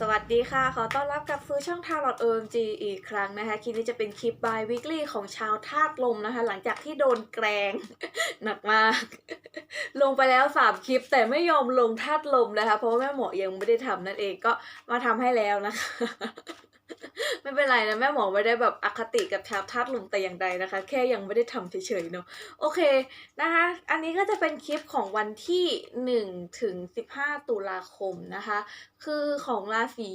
สวัสดีค่ะ ขอต้อนรับกลับฟื้นช่องทาร์ลอตเอิมจีอีกครั้งนะคะ คลิปนี้จะเป็นคลิปบายวิกฤตของชาวธาตุลมนะคะ หลังจากที่โดนแกล้งหนักมาก ลงไปแล้วสามคลิป แต่ไม่ยอมลงธาตุลมนะคะ เพราะว่าแม่หมอยังไม่ได้ทำนั่นเองก็มาทำให้แล้วนะคะ ไม่เป็นไรนะแม่หมอไม่ได้แบบอคติกับชาวธาตุลมแต่อย่างใดนะคะ แค่ยังไม่ได้ทำเฉยๆเนาะโอเคนะคะ อันนี้ก็จะเป็นคลิปของวันที่ 1 ถึง 15 ตุลาคมนะคะ คือของราศี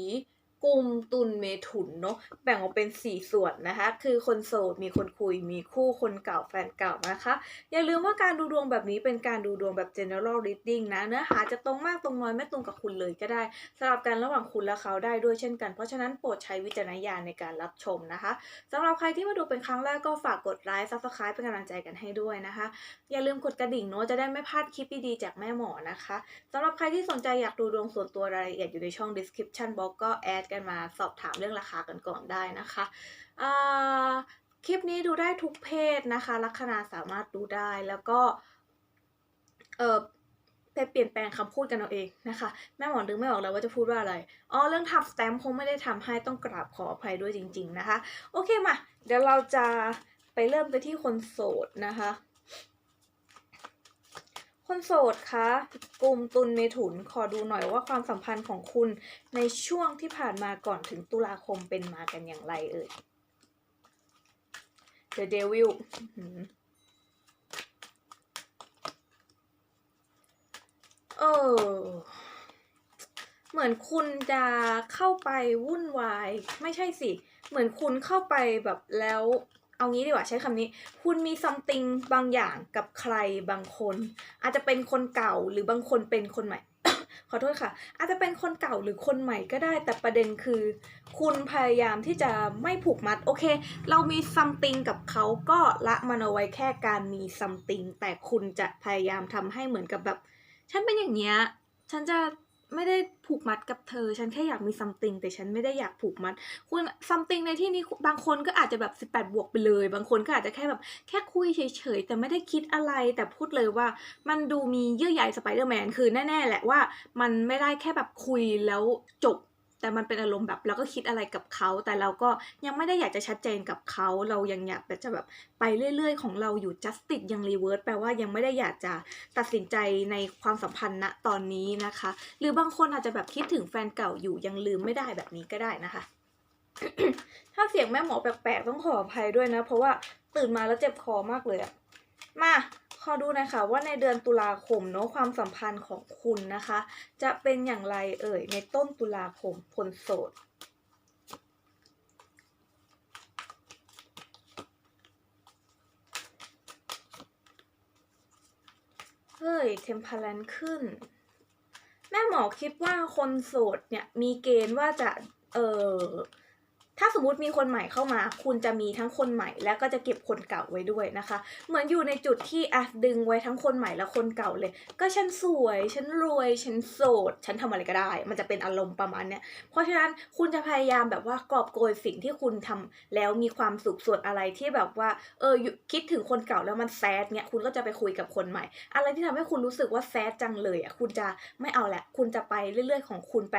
กุมตุลเมถุนเนาะแบ่งออกเป็น4ส่วนนะคะ คือคนโสดมีคนคุยมีคู่คนเก่าแฟนเก่านะคะ อย่าลืมว่าการดูดวงแบบนี้เป็นการดูดวงแบบ general reading นะ เนื้อหาจะตรงมากตรงน้อยไม่ตรงกับคุณเลยก็ได้สลับกันระหว่างคุณและเขาได้ด้วยเช่นกัน เพราะฉะนั้นโปรดใช้วิจารณญาณในการรับชมนะคะสำหรับใครที่มาดูเป็นครั้งแรกก็ฝากกดไลค์ subscribe เป็นกำลังใจกันให้ด้วยนะคะ อย่าลืมกดกระดิ่งเนาะจะได้ไม่พลาดคลิปดีๆจากแม่หมอนะคะสำหรับใครที่สนใจอยากดูดวงส่วนตัวรายละเอียดอยู่ในช่อง description box ก็แอดกันมาสอบถามเรื่องราคากันก่อนได้นะคะคลิปนี้ดูได้ทุกเพศนะคะ ลัคนาสามารถดูได้แล้วก็เออไปเปลี่ยนแปลงคำพูดกันเอาเองนะคะ แม่หมอนึกไม่ออกแล้วว่าจะพูดว่าอะไร อ๋อ เรื่องทับสแตมคงไม่ได้ทำให้ต้องกราบขออภัยด้วยจริง ๆนะคะ โอเคมา เดี๋ยวเราจะไปเริ่มกันที่คนโสดนะคะ คนโสดคะกลุ่มตุลเมถุนขอดูหน่อยว่าความสัมพันธ์ของคุณในช่วงที่ผ่านมาก่อนถึงตุลาคมเป็นมากันอย่างไรเอ่ย The Devil เออ เหมือนคุณจะเข้าไปวุ่นวาย ไม่ใช่สิ เหมือนคุณเข้าไปแบบแล้ว เอางี้ดีกว่าใช้คำนี้ คุณมี something บางอย่างกับใครบางคน อาจจะเป็นคนเก่าหรือบางคนเป็นคนใหม่ ขอโทษค่ะ อาจจะเป็นคนเก่าหรือคนใหม่ก็ได้ แต่ประเด็นคือ คุณพยายามที่จะไม่ผูกมัด โอเค เรามี something กับเขาก็ละมันเอาไว้แค่การมี something แต่คุณจะพยายามทำให้เหมือนกับแบบ ฉันเป็นอย่างเนี้ย ฉันจะ ไม่ได้ผูกมัดกับเธอ ฉันแค่อยากมีซัมติงแต่ฉันไม่ได้อยากผูกมัด คุณซัมติงในที่นี้บางคนก็อาจจะแบบ 18 บวกไปเลย บางคนก็อาจจะแค่แบบแค่คุยเฉยๆ แต่ไม่ได้คิดอะไร แต่พูดเลยว่ามันดูมีเยื่อใยสไปเดอร์แมนคือแน่ๆแหละว่า มันไม่ได้แค่แบบคุยแล้วจบ แต่มันเป็นอารมณ์แบบเราก็คิดอะไรกับเขา แต่เราก็ยังไม่ได้อยากจะชัดเจนกับเขา เรายังอยากจะแบบไปเรื่อย ๆ ของเราอยู่ justice ยัง reverse แปลว่ายังไม่ได้อยากจะตัดสินใจในความสัมพันธ์ณตอนนี้นะคะ หรือบางคนอาจจะแบบคิดถึงแฟนเก่าอยู่ยังลืมไม่ได้แบบนี้ก็ได้นะคะ ถ้าเสียงแม่หมอแปลกๆต้องขออภัยด้วยนะ เพราะว่าตื่นมาแล้วเจ็บคอมากเลยอะมา อดูนะคะว่าในเดือนตุลาคมเนาะความสัมพันธ์ของคุณนะคะ จะเป็นอย่างไรเอ่ยในต้นตุลาคมคนโสดเฮ้ยเทมเพลนขึ้น แม่หมอคิดว่าคนโสดเนี่ยมีเกณฑ์ว่าจะเออ ถ้าสมมติมีคนใหม่เข้ามา คุณจะมีทั้งคนใหม่ แล้วก็จะเก็บคนเก่าไว้ด้วยนะคะ เหมือนอยู่ในจุดที่อะดึงไว้ทั้งคนใหม่และคนเก่าเลย ก็ฉันสวย ฉันรวย ฉันโสด ฉันทำอะไรก็ได้ มันจะเป็นอารมณ์ประมาณเนี้ย เพราะฉะนั้นคุณจะพยายามแบบว่ากอบโกยสิ่งที่คุณทำแล้วมีความสุขส่วนอะไรที่แบบว่า เออคิดถึงคนเก่าแล้วมันแซดเนี่ยคุณก็จะไปคุยกับคนใหม่ อะไรที่ทำให้คุณรู้สึกว่าแซดจังเลยอะคุณจะไม่เอาแหละ คุณจะไปเรื่อย ๆ ของคุณไป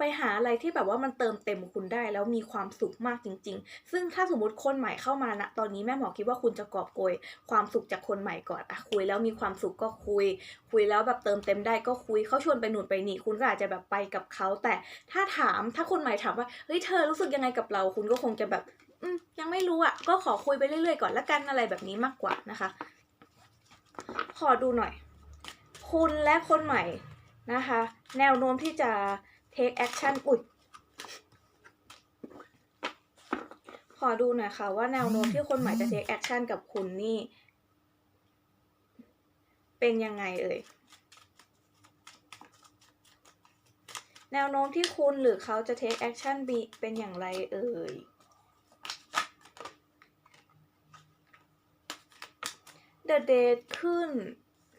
ไปหาอะไรที่แบบว่ามันเติมเต็มคุณได้แล้วมีความสุขมากจริง ๆ ซึ่งถ้าสมมติคนใหม่เข้ามาณตอนนี้แม่หมอคิดว่าคุณจะกอบโกยความสุขจากคนใหม่ก่อนอะคุยแล้วมีความสุขก็คุย คุยแล้วแบบเติมเต็มได้ก็คุยเขาชวนไปหนุนไปนี่คุณก็อาจจะแบบไปกับเขาแต่ถ้าถามถ้าคนใหม่ถามว่าเฮ้ยเธอรู้สึกยังไงกับเรา คุณก็คงจะแบบอืมยังไม่รู้อะก็ขอคุยไปเรื่อยๆก่อนละกันอะไรแบบนี้มากกว่านะคะ ขอดูหน่อย คุณและคนใหม่นะคะ แนวโน้มที่จะ take action อุดขอดูหน่อยค่ะว่าแนวโน้มที่คนใหม่จะ take action กับคุณนี่ เป็นยังไงเอ่ยแนวโน้มที่คุณหรือเขาจะ take action บีเป็นอย่างไรเอ่ย The Date ขึ้น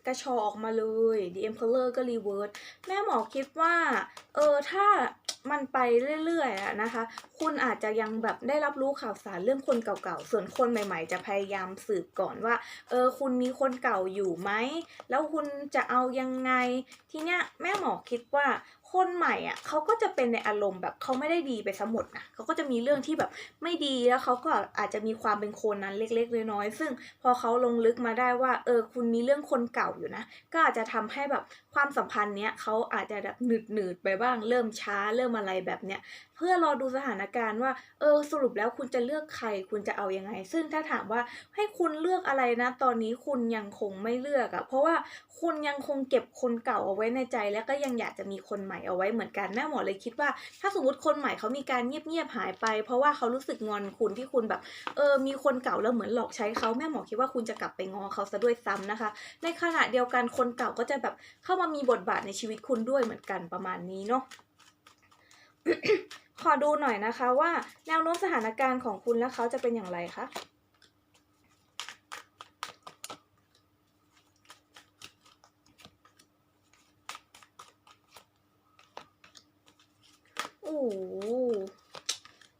กระชอออกมาเลย The Emperor ก็รีเวิร์สแม่หมอคิดว่า เออ ถ้ามันไปเรื่อยๆนะคะ คุณอาจจะยังแบบได้รับรู้ข่าวสารเรื่องคนเก่าๆ ส่วนคนใหม่ๆ จะพยายามสืบก่อนว่า เออ คุณมีคนเก่าอยู่ไหม แล้วคุณจะเอายังไง ทีเนี้ยแม่หมอคิดว่า คนใหม่อะเขาก็จะเป็นในอารมณ์แบบเขาไม่ได้ดีไปซะหมดนะเขาก็จะมีเรื่องที่แบบไม่ดีแล้วเขาก็อาจจะมีความเป็นคนนั้นเล็กๆน้อยๆซึ่งพอเขาลงลึกมาได้ว่าเออคุณมีเรื่องคนเก่าอยู่นะ ก็อาจจะทำให้แบบความสัมพันธ์เนี้ยเขาอาจจะแบบหนืดหนืดๆไปบ้าง เริ่มช้าเริ่มอะไรแบบเนี้ย พื่อรอดูสถานการณ์ว่า เออสรุปแล้วคุณจะเลือกใครคุณจะเอายังไง ซึ่งถ้าถามว่าให้คุณเลือกอะไรนะ ตอนนี้คุณยังคงไม่เลือกอะเพราะว่าคุณยังคงเก็บคนเก่าเอาไว้ในใจ แล้วก็ยังอยากจะมีคนใหม่เอาไว้เหมือนกันแม่หมอเลยคิดว่า ถ้าสมมติคนใหม่เขามีการเงียบๆหายไป เพราะว่าเขารู้สึกงอนคุณที่คุณแบบเออมีคนเก่าแล้วเหมือนหลอกใช้เขาแม่หมอคิดว่าคุณจะกลับไปงอเขาซะด้วยซ้ำนะคะ ในขณะเดียวกันคนเก่าก็จะแบบเข้ามามีบทบาทในชีวิตคุณด้วยเหมือนกันประมาณนี้เนาะ ขอดูหน่อยนะคะว่าแนวโน้มสถานการณ์ของคุณและเขาจะเป็นอย่างไรคะโอ้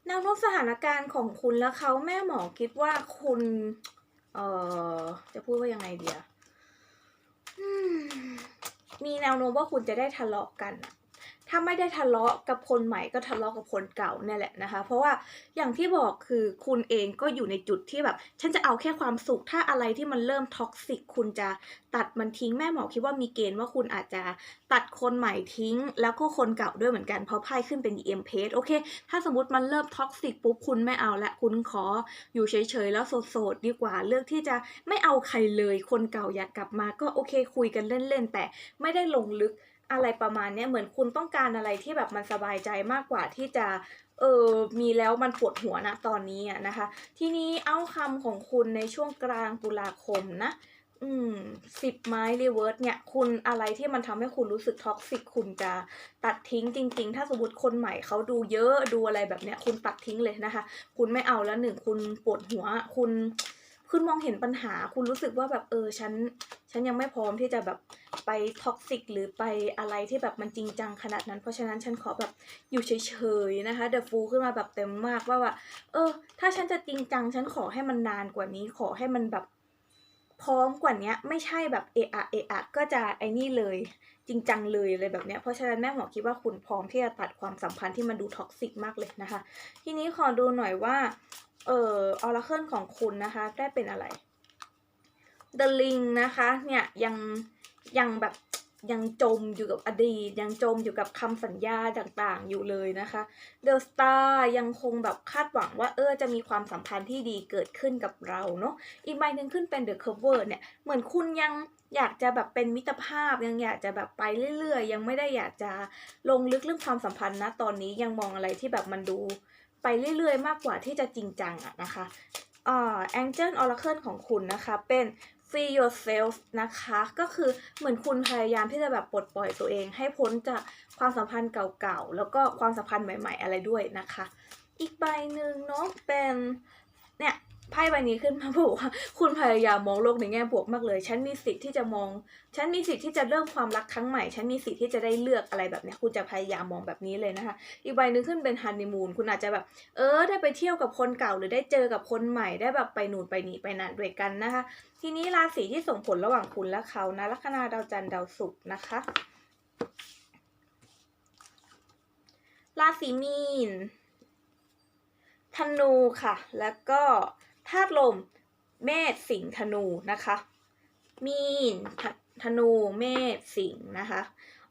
แนวโน้มสถานการณ์ของคุณและเขาแม่หมอคิดว่าคุณ เอ่อ จะพูดว่ายังไงเดียมมีแนวโน้มว่าคุณจะได้ทะเลาะกันอะ ถ้าไม่ได้ทะเลาะกับคนใหม่ก็ทะเลาะกับคนเก่าเนี่ยแหละนะคะ เพราะว่าอย่างที่บอกคือคุณเองก็อยู่ในจุดที่แบบ ฉันจะเอาแค่ความสุข ถ้าอะไรที่มันเริ่มท็อกซิกคุณจะตัดมันทิ้งแม่หมอคิดว่ามีเกณฑ์ว่าคุณอาจจะตัดคนใหม่ทิ้ง แล้วก็คนเก่าด้วยเหมือนกันเพราะไพ่ขึ้นเป็น EM page โอเค ถ้าสมมติมันเริ่มท็อกซิกปุ๊บคุณไม่เอาละคุณขออยู่เฉยๆแล้วโสดๆดีกว่าเลือกที่จะไม่เอาใครเลยคนเก่าอยากกลับมาก็โอเคคุยกันเล่นๆแต่ไม่ได้ลงลึก อะไรประมาณเนี้ยเหมือนคุณต้องการอะไรที่แบบมันสบายใจมากกว่าที่จะเออมีแล้วมันปวดหัวนะตอนนี้อะนะคะ ทีนี้เอาคำของคุณในช่วงกลางตุลาคมนะอืมสิบไม้รีเวิร์สเนี่ย คุณอะไรที่มันทำให้คุณรู้สึกท็อกซิกคุณจะตัดทิ้งจริง ๆ ถ้าสมมติคนใหม่เขาดูเยอะดูอะไรแบบเนี้ย คุณตัดทิ้งเลยนะคะ คุณไม่เอาแล้วหนึ่งคุณปวดหัวคุณ คุณมองเห็นปัญหา คุณรู้สึกว่าแบบเออฉัน ฉันยังไม่พร้อมที่จะแบบไปท็อกซิกหรือไปอะไรที่แบบมันจริงจังขนาดนั้น เพราะฉะนั้นฉันขอแบบอยู่เฉยๆนะคะเดอะฟูขึ้นมาแบบเต็มมากว่าว่า เออ ถ้าฉันจะจริงจัง ฉันขอให้มันนานกว่านี้ ขอให้มันแบบพร้อมกว่านี้ไม่ใช่แบบเอะอะเอะอะก็จะไอ้นี่เลยจริงจังเลยอะไรแบบเนี้ยเพราะฉะนั้นแม่หมอคิดว่าคุณพร้อมที่จะตัดความสัมพันธ์ที่มันดูท็อกซิกมากเลยนะคะ ทีนี้ขอดูหน่อยว่า เอ่อออราเคิลของคุณนะคะได้เป็นอะไร The Ring นะคะเนี่ยยังยังแบบยังจมอยู่กับอดีต ยังจมอยู่กับคำสัญญาต่างๆอยู่เลยนะคะ The Star ยังคงแบบคาดหวังว่าเออจะมีความสัมพันธ์ที่ดีเกิดขึ้นกับเราเนาะอีกใบหนึ่งขึ้นเป็น The Cover เนี่ยเหมือนคุณยังอยากจะแบบเป็นมิตรภาพยังอยากจะแบบไปเรื่อยๆ ยังไม่ได้อยากจะลงลึกเรื่องความสัมพันธ์นะตอนนี้ยังมองอะไรที่แบบมันดู ไปเรื่อยๆ มากกว่าที่จะจริงจังอะนะคะอ่า Angel Oracle ของคุณนะคะเป็น free yourself นะคะ ก็คือเหมือนคุณพยายามที่จะแบบปลดปล่อยตัวเอง ให้พ้นจากความสัมพันธ์เก่าๆ แล้วก็ความสัมพันธ์ใหม่ ๆ อะไรด้วยนะคะ อีกใบหนึ่งเนาะเป็นเนี่ย ไพ่ใบนี้ขึ้นมาบอกว่า คุณพยายามมองโลกในแง่บวกมากเลย ฉันมีสิทธิ์ที่จะมอง ฉันมีสิทธิ์ที่จะเริ่มความรักครั้งใหม่ ฉันมีสิทธิ์ที่จะได้เลือกอะไรแบบนี้คุณจะพยายามมองแบบนี้เลยนะคะ อีกใบหนึ่งขึ้นเป็นฮันนีมูน คุณอาจจะแบบ เออ ได้ไปเที่ยวกับคนเก่าหรือได้เจอกับคนใหม่ ได้แบบไปหนูนไปนี่ไปนั่นด้วยกันนะคะ ทีนี้ราศีที่ส่งผลระหว่างคุณและเขานะ ลัคนาดาวจันทร์ดาวศุกร์นะคะ ราศีมีน ธนูค่ะ แล้วก็ ธาตุลม เมษสิงธนูนะคะ มีนธธนูเมษสิงนะคะ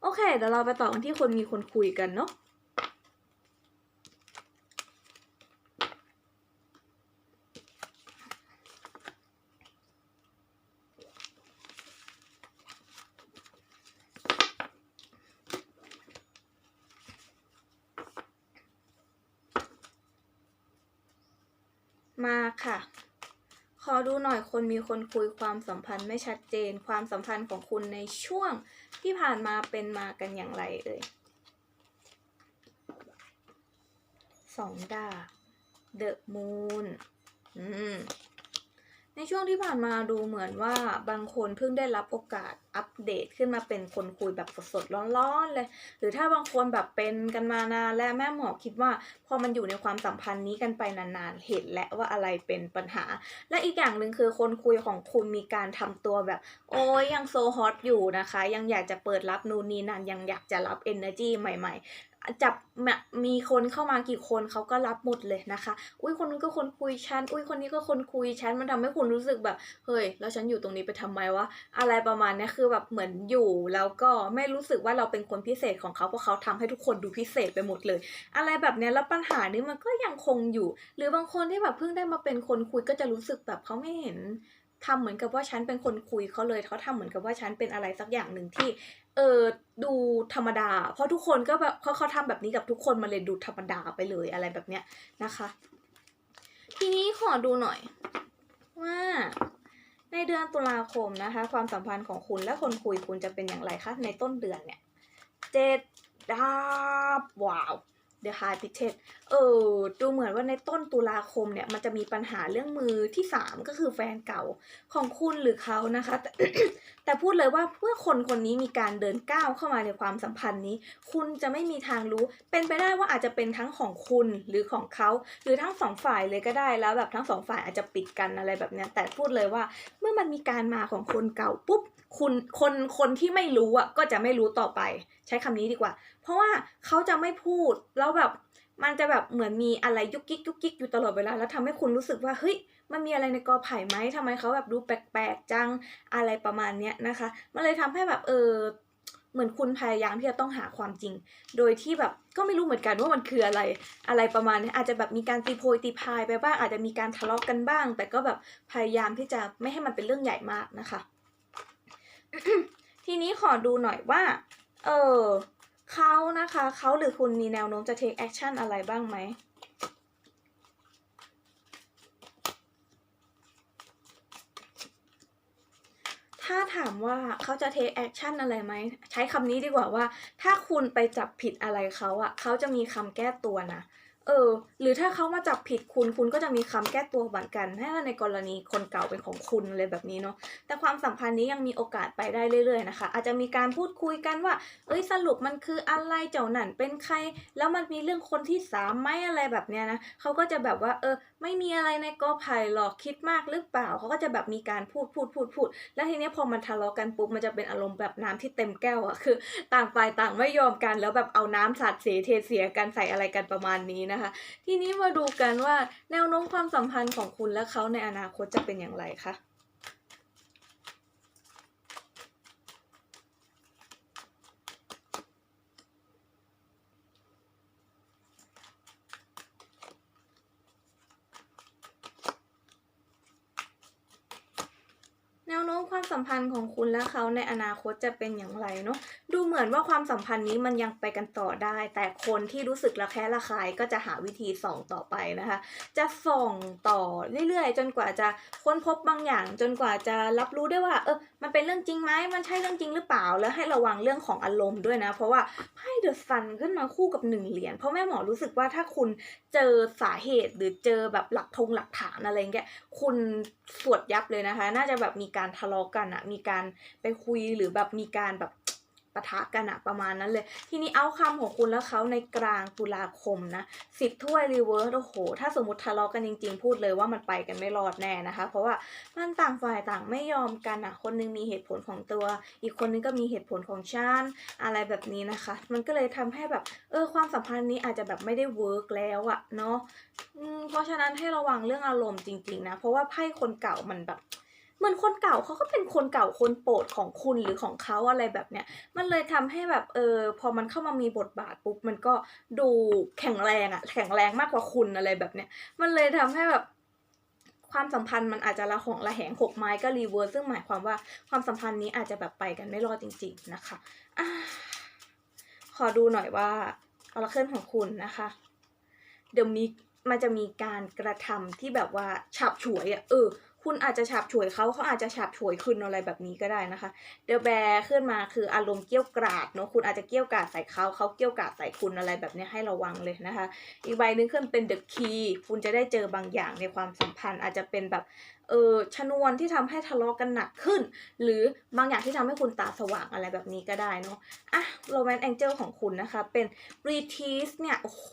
โอเคเดี๋ยวเราไปต่อกันที่คนมีคนคุยกันเนาะ มาค่ะ ขอดูหน่อยคนมีคนคุยความสัมพันธ์ไม่ชัดเจน ความสัมพันธ์ของคุณในช่วงที่ผ่านมาเป็นมากันอย่างไรเอ่ยสองดาบเดอะมูนอืม ในช่วงที่ผ่านมาดูเหมือนว่าบางคนเพิ่งได้รับโอกาสอัปเดตขึ้นมาเป็นคนคุยแบบสดๆร้อนๆเลย หรือถ้าบางคนแบบเป็นกันมานานและแม่หมอคิดว่า พอมันอยู่ในความสัมพันธ์นี้กันไปนานๆ เห็นและว่าอะไรเป็นปัญหา และอีกอย่างหนึ่งคือคนคุยของคุณมีการทำตัวแบบ โอ้ยยังโซฮอตอยู่นะคะ ยังอยากจะเปิดรับนูนนี่นั่นยังอยากจะรับ energy ใหม่ ๆ จับมีคนเข้ามากี่คนเขาก็รับหมดเลยนะคะ อุ้ยคนนู้นก็คนคุยฉัน อุ้ยคนนี้ก็คนคุยฉัน มันทำให้คุณรู้สึกแบบ เฮ้ย แล้วฉันอยู่ตรงนี้ไปทำไมวะ อะไรประมาณนี้คือแบบเหมือนอยู่ แล้วก็ไม่รู้สึกว่าเราเป็นคนพิเศษของเขาเพราะเขาทำให้ทุกคนดูพิเศษไปหมดเลย อะไรแบบนี้แล้วปัญหานี้มันก็ยังคงอยู่ หรือบางคนที่แบบเพิ่งได้มาเป็นคนคุยก็จะรู้สึกแบบเขาไม่เห็น ทำเหมือนกับว่าฉันเป็นคนคุยเขาเลยเขาทำเหมือนกับว่าฉันเป็นอะไรสักอย่างหนึ่งที่ เออดูธรรมดา เพราะทุกคนก็แบบเขาเขาทำแบบนี้กับทุกคนมาเลยดูธรรมดาไปเลยอะไรแบบเนี้ยนะคะ ทีนี้ขอดูหน่อย ว่าในเดือนตุลาคมนะคะ ความสัมพันธ์ของคุณและคนคุยคุณจะเป็นอย่างไรคะในต้นเดือนเนี่ยเจ็ดดาบว้าว The High p i t c h เออดูเหมือนว่าในต้นตุลาคมเนี่ยมันจะมีปัญหาเรื่องมือที่สามก็คือแฟนเก่าของคุณหรือเขานะคะแต่แต่พูดเลยว่าเมื่อคนคนนี้มีการเดินก้าวเข้ามาในความสัมพันธ์นี้ คุณจะไม่มีทางรู้ เป็นไปได้ว่าอาจจะเป็นทั้งของคุณหรือของเขาหรือทั้งสองฝ่ายเลยก็ได้แล้วแบบทั้งสองฝ่ายอาจจะปิดกันอะไรแบบเนี้ยแต่พูดเลยว่าเมื่อมันมีการมาของคนเก่าปุ๊บคุณคนคนที่ไม่รู้อะก็จะไม่รู้ต่อไป ใช้คำนี้ดีกว่า เพราะว่าเขาจะไม่พูดแล้วแบบ มันจะแบบเหมือนมีอะไรยุกยิกยุกยิกอยู่ตลอดเวลา แล้วทำให้คุณรู้สึกว่าเฮ้ยมันมีอะไรในกอไผ่ไหมทำไมเขาแบบดูแปลกๆจังอะไรประมาณเนี้ยนะคะ มันเลยทำให้แบบเออเหมือนคุณพยายามที่จะต้องหาความจริง โดยที่แบบก็ไม่รู้เหมือนกันว่ามันคืออะไร อะไรประมาณนี้อาจจะแบบมีการตีโพยตีพายไปบ้าง อาจจะมีการทะเลาะกกันบ้าง แต่ก็แบบพยายามที่จะไม่ให้มันเป็นเรื่องใหญ่มากนะคะ ทีนี้ขอดูหน่อยว่า เออ เขานะคะเขาหรือคุณมีแนวโน้มจะ take action อะไรบ้างไหมถ้าถามว่าเขาจะ take action อะไรไหม ใช้คำนี้ดีกว่าว่า ถ้าคุณไปจับผิดอะไรเขาอะเขาจะมีคำแก้ตัวนะ เออ หรือถ้าเขามาจับผิดคุณคุณก็จะมีคำแก้ตัวเหมือนกันถ้าในกรณีคนเก่าเป็นของคุณอะไรแบบนี้เนาะแต่ความสัมพันธ์นี้ยังมีโอกาสไปได้เรื่อยๆนะคะ อาจจะมีการพูดคุยกันว่า เอ้ยสรุปมันคืออะไรเจ้าหนั่นเป็นใคร แล้วมันมีเรื่องคนที่สามไหมอะไรแบบเนี้ยนะเขาก็จะแบบว่าเออ ไม่มีอะไรในกอไผ่หรอกคิดมากหรือเปล่าเขาก็จะแบบมีการพูดพูดพูดพูด แล้วทีนี้พอมันทะเลาะกันปุ๊บมันจะเป็นอารมณ์แบบน้ำที่เต็มแก้วอะคือ ต่างฝ่ายต่างไม่ยอมกันแล้วแบบเอาน้ำสาดเสียเทเสียกันใส่อะไรกันประมาณนี้นะคะ ทีนี้มาดูกันว่าแนวโน้มความสัมพันธ์ของคุณและเขาในอนาคตจะเป็นอย่างไรคะ แนวโน้มความ สัมพันธ์ของคุณและเขาในอนาคตจะเป็นอย่างไรเนาะดูเหมือนว่าความสัมพันธ์นี้มันยังไปกันต่อได้ แต่คนที่รู้สึกระแคะระคายก็จะหาวิธีส่องต่อไปนะคะ จะส่องต่อเรื่อยๆ จนกว่าจะค้นพบบางอย่าง จนกว่าจะรับรู้ได้ว่า เออ เป็นเรื่องจริงไหมมันใช่เรื่องจริงหรือเปล่า แล้วให้ระวังเรื่องของอารมณ์ด้วยนะ เพราะว่าไพ่เดอะซันขึ้นมาคู่กับหนึ่งเหรียญ เพราะแม่หมอรู้สึกว่าถ้าคุณเจอสาเหตุหรือเจอแบบหลักทงหลักฐานอะไรเงี้ย คุณสวดยับเลยนะคะ น่าจะแบบมีการทะเลาะกันอะมีการไปคุยหรือแบบมีการแบบ ปะทะกันอะประมาณนั้นเลย ทีนี้เอาคำของคุณแล้วเขาในกลางตุลาคมนะสิบถ้วยรีเวิร์สโอ้โห ถ้าสมมติทะเลาะกันจริง ๆ พูดเลยว่ามันไปกันไม่รอดแน่นะคะ เพราะว่ามันต่างฝ่ายต่างไม่ยอมกันอะคนนึงมีเหตุผลของตัว อีกคนนึงก็มีเหตุผลของฉันอะไรแบบนี้นะคะ มันก็เลยทำให้แบบเออความสัมพันธ์นี้อาจจะแบบไม่ได้เวิร์กแล้วอะเนาะเพราะฉะนั้นให้ระวังเรื่องอารมณ์จริง ๆ นะ เพราะว่าไพ่คนเก่ามันแบบ เหมือนคนเก่าเขาก็เป็นคนเก่าคนโปรดของคุณหรือของเขาอะไรแบบเนี้ยมันเลยทำให้แบบเออพอมันเข้ามามีบทบาทปุ๊บมันก็ดูแข็งแรงอะแข็งแรงมากกว่าคุณอะไรแบบเนี้ยมันเลยทำให้แบบความสัมพันธ์มันอาจจะระหองระแหงหกไม้ก็รีเวิร์สซึ่งหมายความว่าความสัมพันธ์นี้อาจจะแบบไปกันไม่รอดจริง ๆนะคะอขอดูหน่อยว่าออราเคิลของคุณนะคะเดี๋ยวมีมันจะมีการกระทำที่แบบว่าฉับฉวยอะ่ะเออ คุณอาจจะฉาบฉวยเขาเขาอาจจะฉาบฉวยคุณอะไรแบบนี้ก็ได้นะคะ เดอะแบร์ขึ้นมาคืออารมณ์เกี้ยวกราดเนาะคุณอาจจะเกี้ยวกราดใส่เขาเขาเกี้ยวกราดใส่คุณอะไรแบบนี้ให้ระวังเลยนะคะ อีกใบหนึงขึ้นเป็นเดอะคีคุณจะได้เจอบางอย่างในความสัมพันธ์ อาจจะเป็นแบบเออชนวนที่ทำให้ทะเลาะกันหนักขึ้น หรือบางอย่างที่ทำให้คุณตาสว่างอะไรแบบนี้ก็ได้เนาะอะโรแมนต์แองเจิลของคุณนะคะ เป็นรีทีสเนี่ยโอ้โห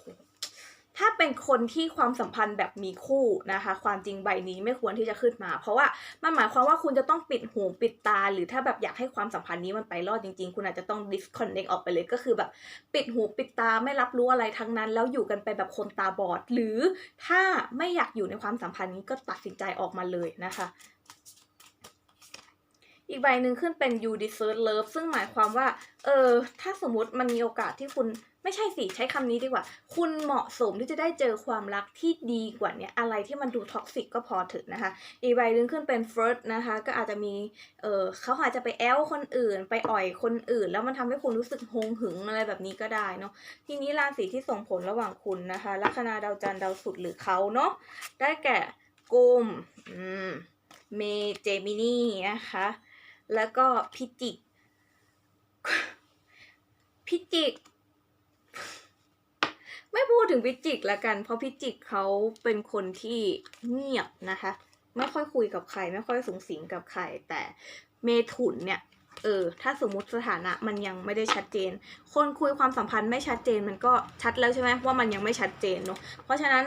ถ้าเป็นคนที่ความสัมพันธ์แบบมีคู่นะคะ ความจริงใบนี้ไม่ควรที่จะขึ้นมา เพราะว่ามันหมายความว่าคุณจะต้องปิดหูปิดตา หรือถ้าแบบอยากให้ความสัมพันธ์นี้มันไปรอดจริงๆ คุณอาจจะต้อง disconnect ออกไปเลยก็คือแบบปิดหูปิดตาไม่รับรู้อะไรทั้งนั้น แล้วอยู่กันไปแบบคนตาบอด หรือถ้าไม่อยากอยู่ในความสัมพันธ์นี้ก็ตัดสินใจออกมาเลยนะคะ อีกใบหนึ่งขึ้นเป็น you deserve love ซึ่งหมายความว่า เออ ถ้าสมมติมันมีโอกาสที่คุณไม่ใช่สิ ใช้คำนี้ดีกว่า คุณเหมาะสมที่จะได้เจอความรักที่ดีกว่านี้อะไรที่มันดูท็อกซิกก็พอเถอะนะคะ อีกใบหนึ่งขึ้นเป็น first นะคะ ก็อาจจะมี เออเขาอาจจะไปแอลคนอื่น ไปอ่อยคนอื่น แล้วมันทำให้คุณรู้สึกหงหึงอะไรแบบนี้ก็ได้เนาะ ทีนี้ราศีที่ส่งผลระหว่างคุณนะคะ ลัคนาดาวจันทร์ดาวศุกร์หรือเขาเนาะ ได้แก่กุม อืมเมเจมินีนะคะ แล้วก็พิจิก พิจิก ไม่พูดถึงพิจิกแล้วกัน เพราะพิจิกเขาเป็นคนที่เงียบนะคะ ไม่ค่อยคุยกับใคร ไม่ค่อยสูงสิงกับใคร แต่เมถุนเนี่ย เออ ถ้าสมมุติสถานะมันยังไม่ได้ชัดเจน คนคุยความสัมพันธ์ไม่ชัดเจนมันก็ชัดแล้วใช่ไหมว่ามันยังไม่ชัดเจนเนอะเพราะฉะนั้น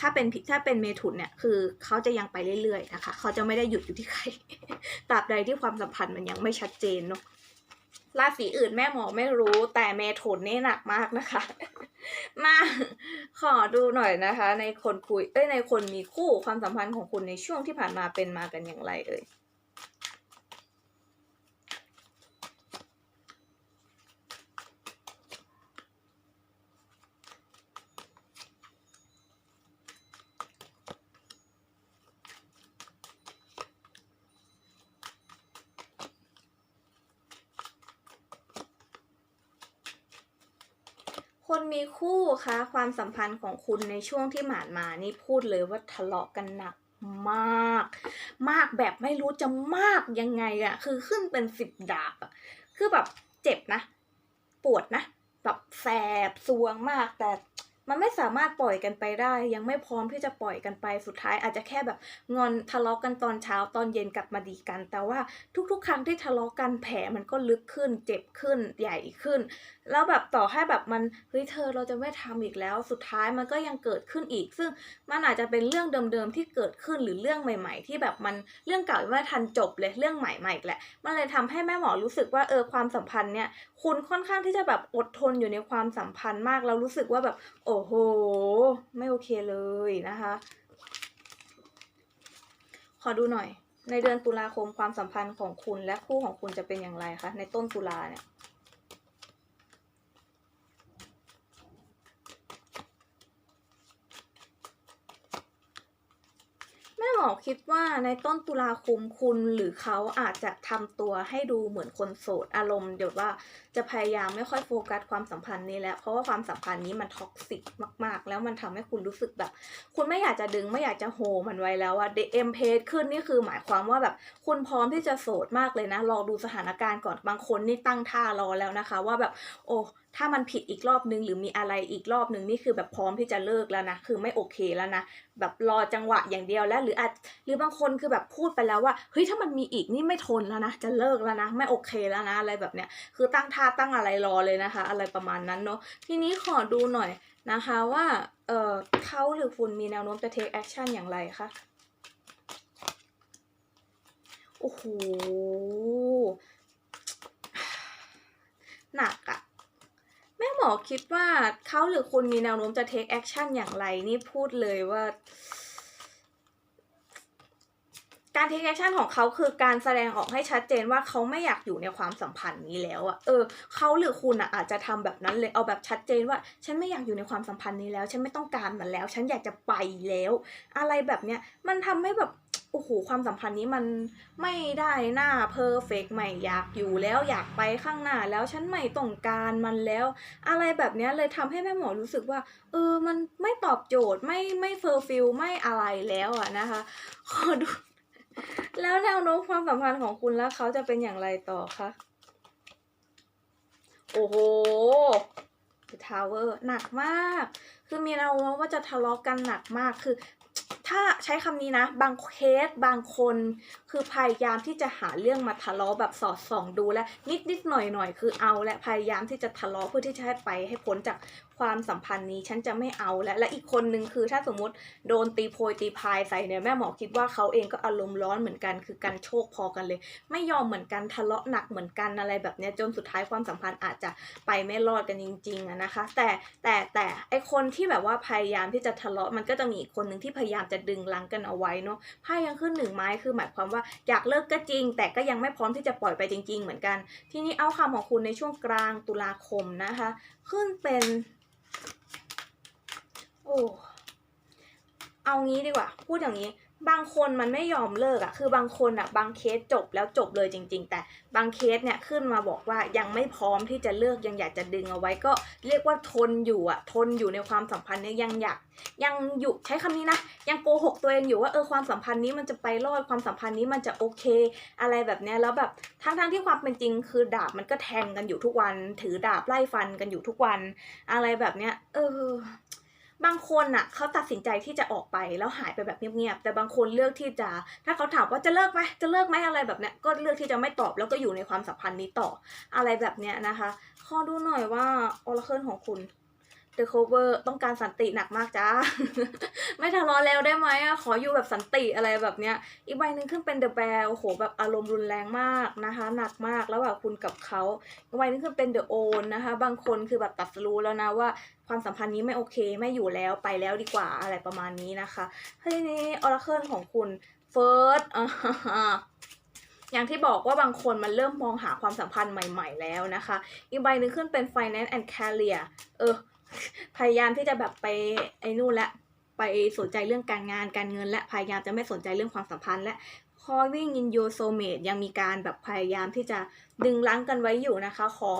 ถ้าเป็นถ้าเป็นเมถุนเนี่ยคือเขาจะยังไปเรื่อยๆนะคะเขาจะไม่ได้หยุดอยู่ที่ใครตราบใดที่ความสัมพันธ์มันยังไม่ชัดเจนเนาะราศีอื่นแม่หมอไม่รู้แต่เมถุนนี่หนักมากนะคะ มาขอดูหน่อยนะคะ ในคนคุยเอ้ยในคนมีคู่ความสัมพันธ์ของคุณในช่วงที่ผ่านมาเป็นมากันอย่างไรเอ่ย มีคู่คะความสัมพันธ์ของคุณในช่วงที่ผ่านมานี่พูดเลยว่าทะเลาะกันหนักมาก มากแบบไม่รู้จะมากยังไงอะคือขึ้นเป็นสิบดาบอะคือแบบเจ็บนะ ปวดนะ แบบแสบซวงมากแต่มันไม่สามารถปล่อยกันไปได้ ยังไม่พร้อมที่จะปล่อยกันไปสุดท้าย อาจจะแค่แบบงอนทะเลาะกันตอนเช้าตอนเย็นกลับมาดีกัน แต่ว่าทุกๆ ครั้งที่ทะเลาะกันแผลมันก็ลึกขึ้น เจ็บขึ้นใหญ่ขึ้น แล้วแบบต่อให้แบบมันเฮ้ยเธอเราจะไม่ทำอีกแล้ว สุดท้ายมันก็ยังเกิดขึ้นอีก ซึ่งมันอาจจะเป็นเรื่องเดิมๆที่เกิดขึ้นหรือเรื่องใหม่ ๆ ที่แบบมันเรื่องเก่าไม่ทันจบเลยเรื่องใหม่มาอีกแหละมันเลยทำให้แม่หมอรู้สึกว่าเออความสัมพันธ์เนี่ยคุณค่อนข้างที่จะแบบอดทนอยู่ในความสัมพันธ์มากแล้วรู้สึกว่าแบบ โอ้โห ไม่โอเคเลยนะคะ ขอดูหน่อย ในเดือนตุลาคมความสัมพันธ์ของคุณและคู่ของคุณจะเป็นอย่างไรคะในต้นตุลาเนี่ย แม่หม อคิดว่าในต้นตุลาคมคุณหรือเขาอาจจะทำตัวให้ดูเหมือนคนโสดอารมณ์เดี๋ยวว่า จะพยายามไม่ค่อยโฟกัสความสัมพันธ์นี้แล้ว เพราะว่าความสัมพันธ์นี้มันท็อกซิกมากๆ แล้วมันทำให้คุณรู้สึกแบบ คุณไม่อยากจะดึงไม่อยากจะโฮมันไว้แล้วอะเดเอ็มเพจขึ้นนี่คือหมายความว่าแบบคุณพร้อมที่จะโสดมากเลยนะรอดูสถานการณ์ก่อนบางคนนี่ตั้งท่ารอแล้วนะคะ ว่าแบบโอ้ถ้ามันผิดอีกรอบนึงหรือมีอะไรอีกรอบนึงนี่คือแบบพร้อมที่จะเลิกแล้วนะคือไม่โอเคแล้วนะแบบรอจังหวะอย่างเดียวแล้ว หรืออาจหรือบางคนคือแบบพูดไปแล้วว่าเฮ้ยถ้ามันมีอีกนี่ไม่ทนแล้วนะจะเลิกแล้วนะ ไม่โอเคแล้วนะอะไรแบบเนี้ยคือตั้งท่าตั้งอะไรรอเลยนะคะ อะไรประมาณนั้นเนาะทีนี้ขอดูหน่อยนะคะว่าเออเขาหรือคุณมีแนวโน้มจะ take action อย่างไรคะโอ้โหหนักอะแม่หมอคิดว่าเขาหรือคุณมีแนวโน้มจะ take action อย่างไรนี่พูดเลยว่า การ take action ของเขาคือการแสดงออกให้ชัดเจนว่าเขาไม่อยากอยู่ในความสัมพันธ์นี้แล้วอะเออเขาหรือคุณอะอาจจะทำแบบนั้นเลยเอาแบบชัดเจนว่า ฉันไม่อยากอยู่ในความสัมพันธ์นี้แล้ว ฉันไม่ต้องการมันแล้ว ฉันอยากจะไปแล้ว อะไรแบบเนี้ยมันทำให้แบบโอ้โหความสัมพันธ์นี้มันไม่ได้หน้าเพอร์เฟกไม่อยากอยู่แล้วอยากไปข้างหน้าแล้วฉันไม่ต้องการมันแล้ว อะไรแบบเนี้ยเลยทำให้แม่หมอรู้สึกว่า เออมันไม่ตอบโจทย์ไม่ไม่เฟอร์ฟิลไม่อะไรแล้วอะนะคะขอดู แล้วแนวโน้มความสัมพันธ์ของคุณและเขาจะเป็นอย่างไรต่อคะ โอ้โหทาวเวอร์หนักมาก คือมีแนวโน้มว่าจะทะเลาะกันหนักมาก คือ ถ้าใช้คำนี้นะ บางเคสบางคน คือพยายามที่จะหาเรื่องมาทะเลาะแบบสอดส่องดูและนิดนิดหน่อยหน่อยคือเอาและพยายามที่จะทะเลาะเพื่อที่จะให้ไปให้พ้นจาก ความสัมพันธ์นี้ฉันจะไม่เอาและและอีกคนนึงคือถ้าสมมติโดนตีโพยตีพายใส่เนี่ยแม่หมอคิดว่าเขาเองก็อารมณ์ร้อนเหมือนกัน คือการโชคพอกันเลย ไม่ยอมเหมือนกันทะเลาะหนักเหมือนกันอะไรแบบเนี้ยจนสุดท้ายความสัมพันธ์อาจจะไปไม่รอดกันจริงๆอะนะคะ แต่แต่แต่ไอคนที่แบบว่าพยายามที่จะทะเลาะมันก็จะมีอีกคนหนึ่งที่พยายามจะดึงลังกันเอาไว้เนาะไพ่ยังขึ้นหนึ่งไม้คือหมายความว่าอยากเลิกก็จริง แต่ก็ยังไม่พร้อมที่จะปล่อยไปจริง ๆ เหมือนกัน ทีนี้เอาคำของคุณในช่วงกลางตุลาคมนะคะ ขึ้นเป็น อ้เอางี้ดีกว่า พูดอย่างนี้ บางคนมันไม่ยอมเลิกอะคือบางคนอะบางเคสจบแล้วจบเลยจริง ๆ แต่บางเคสเนี่ยขึ้นมาบอกว่ายังไม่พร้อมที่จะเลิกยังอยากจะดึงเอาไว้ก็เรียกว่าทนอยู่อะทนอยู่ในความสัมพันธ์เนี่ยยังอยากยังอยู่ใช้คำนี้นะยังโกหกตัวเองอยู่ว่าเออความสัมพันธ์นี้มันจะไปรอดความสัมพันธ์นี้มันจะโอเค อะไรแบบเนี้ยแล้วแบบทั้งๆที่ความเป็นจริง คือดาบมันก็แทงกันอยู่ทุกวัน ถือดาบไล่ฟันกันอยู่ทุกวัน อะไรแบบเนี้ยเออ บางคนอะเขาตัดสินใจที่จะออกไปแล้วหายไปแบบเงียบๆแต่บางคนเลือกที่จะ ถ้าเขาถามว่าจะเลิกไหมจะเลิกไหมอะไรแบบเนี้ยก็เลือกที่จะไม่ตอบแล้วก็อยู่ในความสัมพันธ์นี้ต่ออะไรแบบเนี้ยนะคะขอดูหน่อยว่าออร์เคิลของคุณ The Cover ต้องการสันติหนักมากจ้า ไม่ทะเลาะแล้วได้ไหมอะขออยู่แบบสันติอะไรแบบเนี้ย อีกใบหนึ่งขึ้นเป็น The Bear โอ้โหแบบอารมณ์รุนแรงมากนะคะ หนักมากแล้วแบบคุณกับเขาอีกใบหนึ่งขึ้นเป็น The Own นะคะ บางคนคือแบบตัดสรู้แล้วนะว่าความสัมพันธ์นี้ไม่โอเคไม่อยู่แล้วไปแล้วดีกว่าอะไรประมาณนี้นะคะทีนี้ออร์เคิลของคุณ First อ่าอย่างที่บอกว่าบางคนมันเริ่มมองหาความสัมพันธ์ใหม่ ๆ แล้วนะคะ อีกใบหนึ่งขึ้นเป็น finance and career เออ พยายามที่จะแบบไปไอ้นู่นและไปสนใจเรื่องการงานการเงิน และพยายามจะไม่สนใจเรื่องความสัมพันธ์และ calling in your soulmate ยังมีการแบบพยายามที่จะดึงรั้งกันไว้อยู่นะคะ ขอ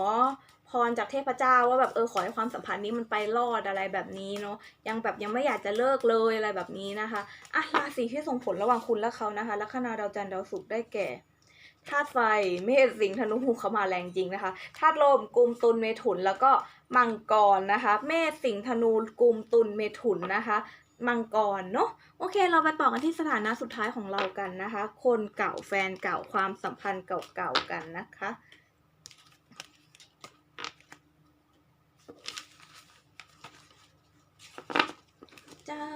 พรจากเทพเจ้าว่าแบบเออขอให้ความสัมพันธ์นี้มันไปรอดอะไรแบบนี้เนาะยังแบบยังไม่อยากจะเลิกเลยอะไรแบบนี้นะคะอะราศีที่ส่งผลระหว่างคุณและเขานะคะลัคนาดาวจันทร์ดาวศุกร์ได้แก่ ธาตุไฟเมษสิงห์ธนูเขามาแรงจริงนะคะธาตุลมกุมตุลเมถุนแล้วก็มังกรนะคะ เมษสิงห์ธนูกุมตุลเมถุนนะคะ มังกรเนาะโอเค เราไปต่อกันที่สถานะสุดท้ายของเรากันนะคะ คนเก่าแฟนเก่าความสัมพันธ์เก่าๆกันนะคะเจ้า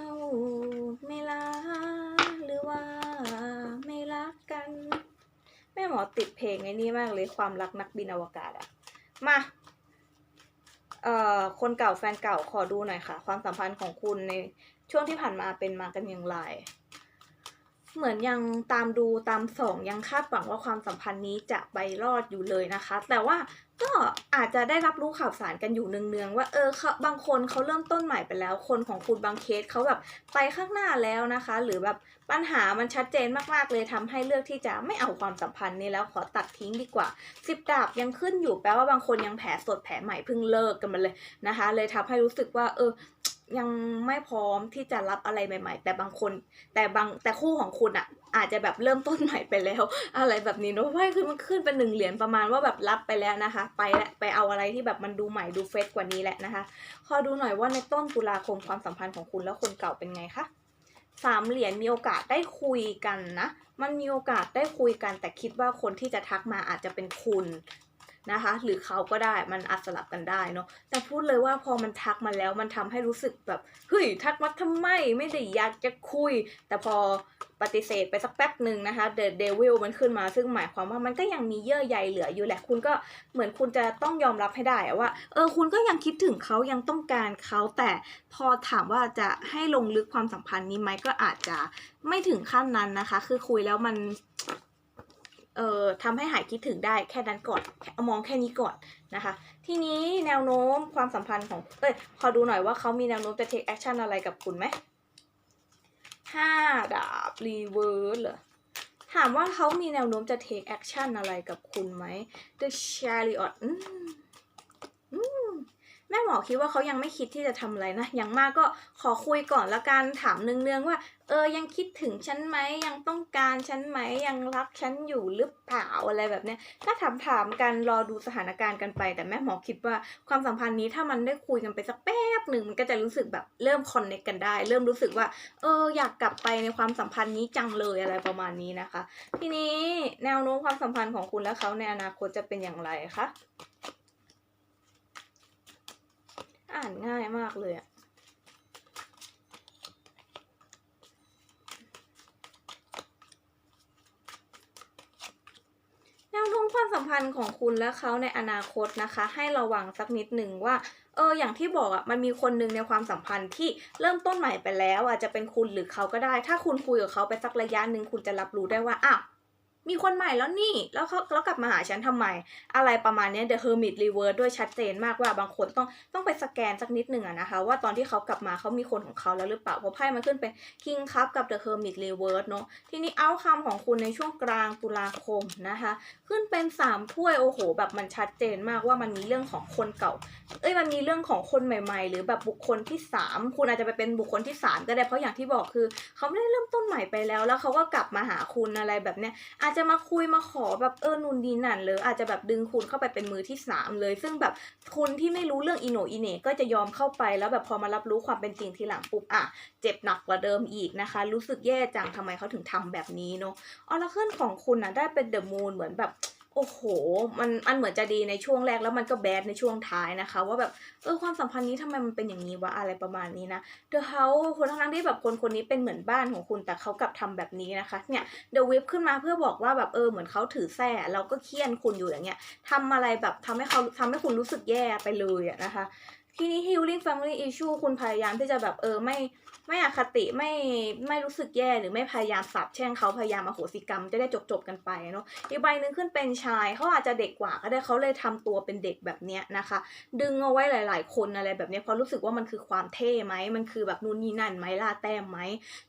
ไม่รักหรือว่า ม่หมอติดเพลงไอ้นี่มากเลยความรักนักบินอวกาศอะมาเอ่อคนเก่าแฟนเก่าขอดูหน่อยค่ะ ความสัมพันธ์ของคุณในช่วงที่ผ่านมาเป็นมากันอย่างไร เหมือนยังตามดูตามส่องยังคาดหวังว่าความสัมพันธ์นี้จะไปรอดอยู่เลยนะคะ แต่ว่า ก็อาจจะได้รับรู้ข่าวสารกันอยู่เนืองๆว่าเออเขาบางคนเขาเริ่มต้นใหม่ไปแล้ว คนของคุณบางเคสเขาแบบไปข้างหน้าแล้วนะคะ หรือแบบปัญหามันชัดเจนมากๆเลยทำให้เลือกที่จะไม่เอาความสัมพันธ์นี้แล้วขอตัดทิ้งดีกว่าสิบดาบยังขึ้นอยู่แปลว่าบางคนยังแผลสดแผลใหม่เพิ่งเลิกกันมาเลยนะคะ เลยทำให้รู้สึกว่าเออ ยังไม่พร้อมที่จะรับอะไรใหม่ ๆ แต่บางคน แต่บางแต่คู่ของคุณอะอาจจะแบบเริ่มต้นใหม่ไปแล้ว อะไรแบบนี้เนอะว่าคือมันขึ้นเป็นหนึ่งเหรียญประมาณว่าแบบรับไปแล้วนะคะ ไปแล้วไปเอาอะไรที่แบบมันดูใหม่ดูเฟรชกว่านี้แหละนะคะขอดูหน่อยว่าในต้นตุลาคมความสัมพันธ์ของคุณแล้วคนเก่าเป็นไงคะสามเหรียญมีโอกาสได้คุยกันนะ มันมีโอกาสได้คุยกัน แต่คิดว่าคนที่จะทักมาอาจจะเป็นคุณ นะคะ หรือเขาก็ได้มันอาจสลับกันได้เนาะแต่พูดเลยว่าพอมันทักมาแล้วมันทำให้รู้สึกแบบเฮ้ยทักมาทำไมไม่ได้อยากจะคุย แต่พอปฏิเสธไปสักแป๊บหนึ่งนะคะ The Devil มันขึ้นมา ซึ่งหมายความว่ามันก็ยังมีเยื่อใยเหลืออยู่แหละ คุณก็เหมือนคุณจะต้องยอมรับให้ได้ว่าเออคุณก็ยังคิดถึงเขายังต้องการเขาแต่พอถามว่าจะให้ลงลึกความสัมพันธ์นี้ไหมก็อาจจะไม่ถึงขั้นนั้นนะคะ คือคุยแล้วมัน เอ่อทำให้หายคิดถึงได้แค่นั้นก่อนเอามองแค่นี้ก่อนนะคะ ทีนี้แนวโน้มความสัมพันธ์ของเอ้ยพอดูหน่อยว่าเขามีแนวโน้มจะ take action อะไรกับคุณไหมห้าดาบรีเวิร์สเหรอถามว่าเขามีแนวโน้มจะ take action อะไรกับคุณไหม The Chariot อืมอืม แม่หมอคิดว่าเขายังไม่คิดที่จะทำอะไรนะ อย่างมากก็ขอคุยก่อนละกันถามเนืองๆว่า เออยังคิดถึงฉันไหมยังต้องการฉันไหมยังรักฉันอยู่หรือเปล่าอะไรแบบเนี้ยก็ถามถามๆกันรอดูสถานการณ์กันไป แต่แม่หมอคิดว่าความสัมพันธ์นี้ถ้ามันได้คุยกันไปสักแป๊บหนึ่งมันก็จะรู้สึกแบบเริ่มคอนเนคกันได้ เริ่มรู้สึกว่า เอออยากกลับไปในความสัมพันธ์นี้จังเลยอะไรประมาณนี้นะคะ ทีนี้แนวโน้มความสัมพันธ์ของคุณและเขาในอนาคตจะเป็นอย่างไรคะ อ่านง่ายมากเลยอะแนวโน้มความสัมพันธ์ของคุณและเขาในอนาคตนะคะ ให้ระวังสักนิดหนึ่งว่าเอออย่างที่บอกอะ่ะมันมีคนหนึ่งในความสัมพันธ์ที่เริ่มต้นใหม่ไปแล้วอาจจะเป็นคุณหรือเขาก็ได้ ถ้าคุณคุยกับเขาไปสักระยะหนึ่งคุณจะรับรู้ได้ว่าอ้าว มีคนใหม่แล้วนี่ แล้วเขาแล้วกลับมาหาฉันทำไม อะไรประมาณนี้ The Hermit Reverse ด้วยชัดเจนมากว่าบางคนต้องต้องไปสแกนสักนิดหนึ่งอะนะคะ ว่าตอนที่เขากลับมาเขามีคนของเขาแล้วหรือเปล่า เพราะไพ่มันขึ้นเป็น King Cup กับ The Hermit Reverse เนอะทีนี้เอาคำของคุณในช่วงกลางตุลาคมนะคะ ขึ้นเป็นสามถ้วยโอ้โห แบบมันชัดเจนมากว่ามันมีเรื่องของคนเก่า เอ้ยมันมีเรื่องของคนใหม่ ๆ หรือแบบบุคคลที่สามคุณอาจจะไปเป็นบุคคลที่สามก็ได้เพราะอย่างที่บอกคือเขาไม่ได้เริ่มต้นใหม่ไปแล้ว แล้วเขาก็กลับมาหาคุณอะไรแบบเนี้ยอาจจะมาคุยมาขอแบบเออนูนดีนั่นเลยอาจจะแบบดึงคุณเข้าไปเป็นมือที่สามเลย ซึ่งแบบคุณที่ไม่รู้เรื่องอีโนอีเน่ก็จะยอมเข้าไปแล้วแบบพอมารับรู้ความเป็นจริงทีหลังปุ๊บอะเจ็บหนักกว่าเดิมอีกนะคะ รู้สึกแย่จังทำไมเขาถึงทำแบบนี้เนาะออร์เคิลของคุณนะได้เป็นเดอะมูนเหมือนแบบ อ้โห มันมันเหมือนจะดีในช่วงแรกแล้วมันก็แบดในช่วงท้ายนะคะ ว่าแบบเออความสัมพันธ์นี้ทำไมมันเป็นอย่างนี้วะอะไรประมาณนี้นะเดอะเฮาคนทั้งๆที่แบบคนคนนี้เป็นเหมือนบ้านของคุณแต่เขากลับทำแบบนี้นะคะ เนี่ยเดอะวิปขึ้นมาเพื่อบอกว่าแบบเออเหมือนเขาถือแส้เราก็เคี่ยนคุณอยู่อย่างเงี้ยทำอะไรแบบทำให้เขาทำให้คุณรู้สึกแย่ไปเลยอะนะคะ ทีนี้ healing family issue คุณพยายามที่จะแบบเออไม่ ไม่อคติไม่ไม่รู้สึกแย่หรือไม่พยายามสาบแช่งเขาพยายามมาโหสิกรรมจะได้จบจบกันไปเนาะอีกใบหนึ่งขึ้นเป็นชายเขาอาจจะเด็กกว่าก็ได้เขาเลยทำตัวเป็นเด็กแบบเนี้ยนะคะ ดึงเอาไว้หลาย ๆ คนอะไรแบบเนี้ยเพราะรู้สึกว่ามันคือความเท่ไหมมันคือแบบนู่นนี่นั่นไหมล่าแต้มไหม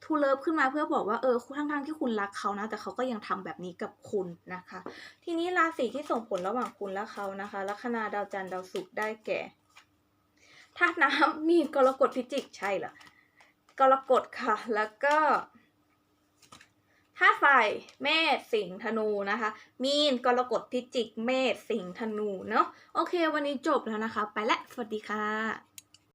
ทูเลิฟขึ้นมาเพื่อบอกว่าเออทั้งๆที่คุณรักเขานะ แต่เขาก็ยังทำแบบนี้กับคุณนะคะ ทีนี้ราศีที่ส่งผลระหว่างคุณและเขานะคะลัคนาดาวจันทร์ดาวศุกร์ได้แก่ธาตุน้ำมีกรกฎพิจิกใช่เหรอ กรกฎค่ะ แล้วก็ธาตุไฟเมษสิงห์ธนูนะคะ มีนกรกฎพิจิกเมษสิงห์ธนูเนาะโอเค วันนี้จบแล้วนะคะ ไปและสวัสดีค่ะ